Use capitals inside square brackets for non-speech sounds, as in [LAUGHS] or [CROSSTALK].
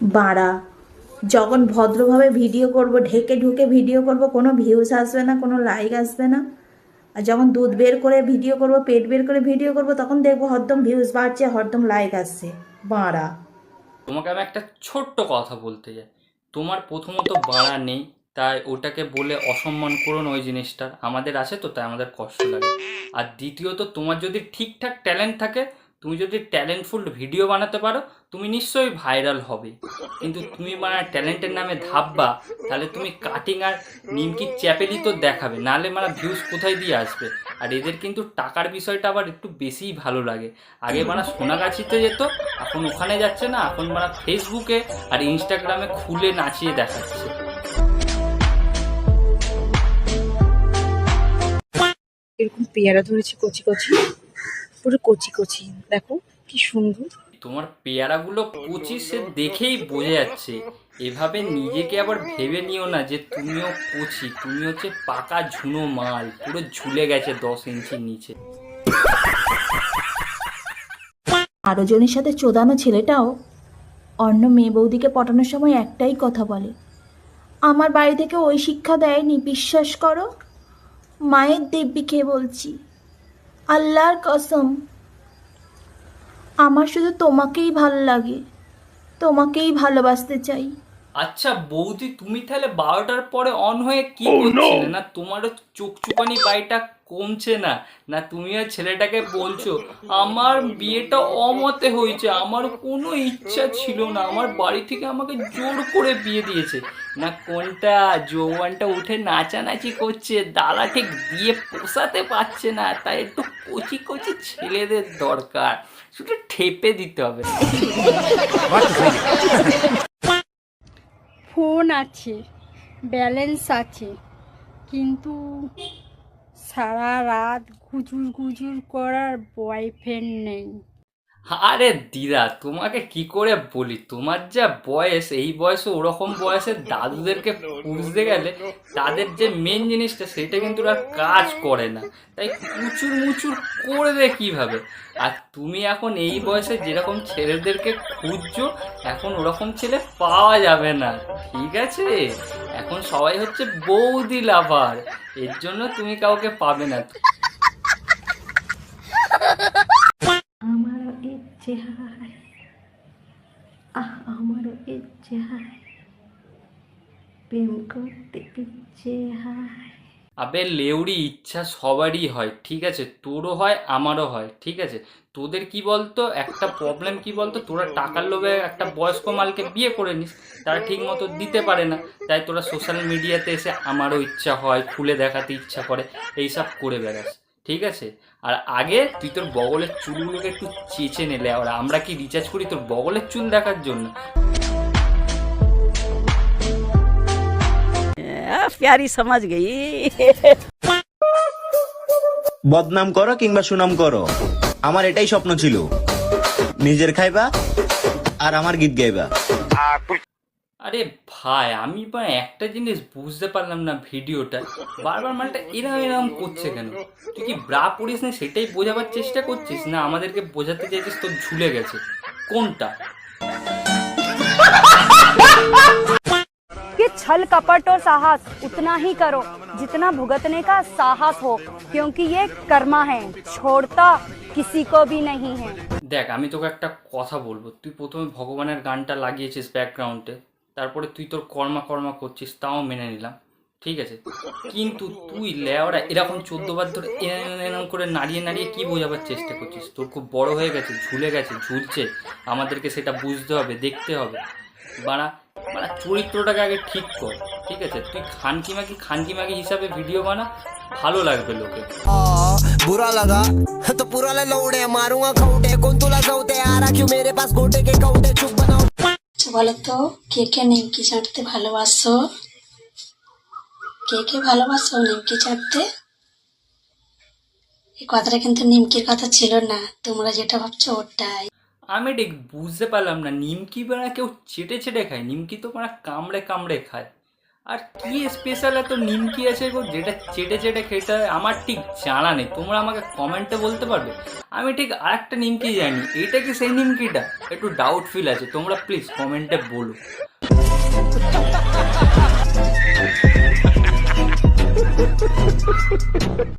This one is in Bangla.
বাড়া। যখন ভদ্রভাবে ভিডিও করব, ঢেকে ঢুকে ভিডিও করব, কোনো ভিউজ আসবে না, কোনো লাইক আসবে না। আর যখন দুধ বের করে ভিডিও করব, পেট বের করে ভিডিও করব, তখন দেখব হরদম ভিউজ বাড়ছে, হরদম লাইক আসছে। বাড়া। তোমাকে আমি একটা ছোট্ট কথা বলতে চাই তোমার প্রথমত বাড়া নেই, তাই ওটাকে বলে অসম্মান করুন ওই জিনিসটার আমাদের আছে তো, তাই আমাদের কষ্ট লাগে। আর দ্বিতীয়ত, তোমার যদি ঠিকঠাক ট্যালেন্ট থাকে তুমি যদি ট্যালেন্টফুল ভিডিও বানাতে পারো, তুমি নিশ্চয়ই ভাইরাল হবে। কিন্তু তুমি মানে ট্যালেন্টের নামে ধাপবা তাহলে তুমি কাটিং আর নিমকি চ্যাপেলি তো দেখাবে, নাহলে মানে ভিউজ কোথায় দিয়ে আসবে? আর এদের কিন্তু টাকার বিষয়টা আবার একটু বেশিই ভালো লাগে। আগে মানে সোনাগাছিতে যেত, এখন ওখানে যাচ্ছে না, এখন মানে ফেসবুকে আর ইনস্টাগ্রামে খুলে নাচিয়ে দেখাচ্ছে। এরকম পেয়ারা ধরেছি কচি কচি। পুরো কচি কচি দেখো কি সুন্দর। তোমার পেয়ারাগুলো কচি সে দেখেই বোঝা যাচ্ছে। এভাবে নিজেকে আবার ভেবে নিও না যে তুমিও কচি তুমি হচ্ছে পাকা ঝুনো মাল পুরো ঝুলে গেছে দশ ইঞ্চির নিচে। আরও জনের সাথে চোদানো ছেলেটাও অন্য মেয়ে বৌদিকে পটানোর সময় একটাই কথা বলে আমার বাড়ি থেকে ওই শিক্ষা দেয়নি বিশ্বাস করো? মায়ের দিব্যি খেয়ে বলছি? আল্লাহর কসম আমার শুধু তোমাকেই ভালো লাগে তোমাকেই ভালোবাসতে চাই। আচ্ছা বৌদি তুমি তাহলে বারোটার পরে অন হয়ে কি করছিলে? না তোমারও চোখ চুপানি বাড়িটা কমছে না? না তুমি আর ছেলেটাকে বলছো আমার বিয়েটা অমতে হয়েছে আমার কোনো ইচ্ছা ছিল না আমার বাড়ি থেকে আমাকে জোর করে বিয়ে দিয়েছে। না কোনটা যৌবনটা উঠে নাচানাচি করছে দাদা ঠিক দিয়ে পোষাতে পারছে না তাই একটু কচি কচি ছেলেদের দরকার। শুধু ঠেপে দিতে হবে। ফোন আছে, ব্যালেন্স আছে, কিন্তু সারা রাত গুজুর গুজুর করার বয়ফ্রেন্ড নেই। আরে দিদা তোমাকে কি করে বলি? তোমার যা বয়স এই বয়সে ওরকম বয়সে দাদুদেরকে [LAUGHS] পুষতে গেলে তাদের যে মেন জিনিসটা সেটা কিন্তু ওরা কাজ করে না। তাই কুচুর মুচুর করবে কীভাবে? আর তুমি এখন এই বয়সে যেরকম ছেলেদেরকে খুঁজছো এখন ওরকম ছেলে পাওয়া যাবে না। ঠিক আছে? এখন সবাই হচ্ছে বৌদি লাভার এর জন্য তুমি কাউকে পাবে না। ইচ্ছে আহ আমারও ইচ্ছে হয় প্রেম করতে ইচ্ছে হয় আবে লেউড়ি ইচ্ছা সবারই হয় ঠিক আছে তোরও হয় আমারও হয় ঠিক আছে তোদের কি বলতো একটা প্রবলেম কি বলতো তোরা টাকার লোভে একটা বয়স্ক মালকে বিয়ে করে নিস তারা ঠিক মতো দিতে পারে না তাই তোরা সোশ্যাল মিডিয়াতে এসে আমারও ইচ্ছা হয় খুলে দেখাতে ইচ্ছা করে এইসব করে বেড়াস ঠিক আছে? আর আগে তুই তোর বগলের চুলগুলোকে একটু চেঁচে নেলে আর আমরা কি রিচার্জ করি তোর বগলের চুল দেখার জন্য? প্যারি সমাজ গেই। বদনাম করো কিংবা সুনাম করো। আমার এটাই স্বপ্ন ছিল। নিজের খাইবা আর আমার গীত গাইবা। আরে ভাই আমি বা একটা জিনিস বুঝতে পারলাম না ভিডিওটা বারবার মালটা এরম এরম করছে কেন তুই কি ব্রা পড়িস না সেটাই বোঝাবার চেষ্টা করছিস না আমাদেরকে বোঝাতে চাইছিস তোর ঝুলে গেছে কোনটা कि छल कपट और साहस उतना ही करो जितना भुगतने का साहस हो क्योंकि ये कर्मा है छोड़ता किसी को भी नहीं है দেখ আমি তোকে একটা কথা বলবো তুই প্রথমে ভগবানের গানটা লাগিয়েছিস ব্যাকগ্রাউন্ডে তারপরে তুই তোর কর্মা কর্মা করছিস তাও মেনে নিলাম ঠিক আছে কিন্তু তুই লেওরা এরকম চোদ্দ বার ধরে এরম এরম করে নাড়িয়ে নাড়িয়ে কি বোঝাবার চেষ্টা করছিস তোর খুব বড় হয়ে গেছে ঝুলে গেছে ঝুলছে আমাদেরকে সেটা বুঝতে হবে দেখতে হবে বাড়া বাড়া চরিত্রটাকে আগে ঠিক কর ঠিক আছে তুই খানকি মাকি খানকি মাকি হিসাবে ভিডিও বানা ভালো লাগবে লোকে बुरा लगा तो पूरा ले लौड़े मारूंगा खौटे कौन तुला सौते आ रहा क्यों मेरे पास गोटे के कौटे चुप बनाओ আচ্ছা বলো তো কে কে নিমকি চাটতে ভালোবাসো? কে কে ভালোবাসো নিমকি চাটতে? এই কথাটা কিন্তু নিমকির কথা ছিল না, তোমরা যেটা ভাবছ ওটাই। আমি ঠিক বুঝতে পারলাম না, নিমকি বেড়া কেউ চেটে চেটে খায়, নিমকি তো মানে কামড়ে কামড়ে খায়। আর কি স্পেশাল এত নিমকি আছে গো? যেটা চেটে চেটে খেতে হয়, আমার ঠিক জানা নেই। তোমরা আমাকে কমেন্টে বলতে পারবে? আমি ঠিক আরেকটা নিমকি জানি। এটা কি সেই নিমকিটা? একটু ডাউট ফিল আছে। তোমরা প্লিজ কমেন্টে বলো।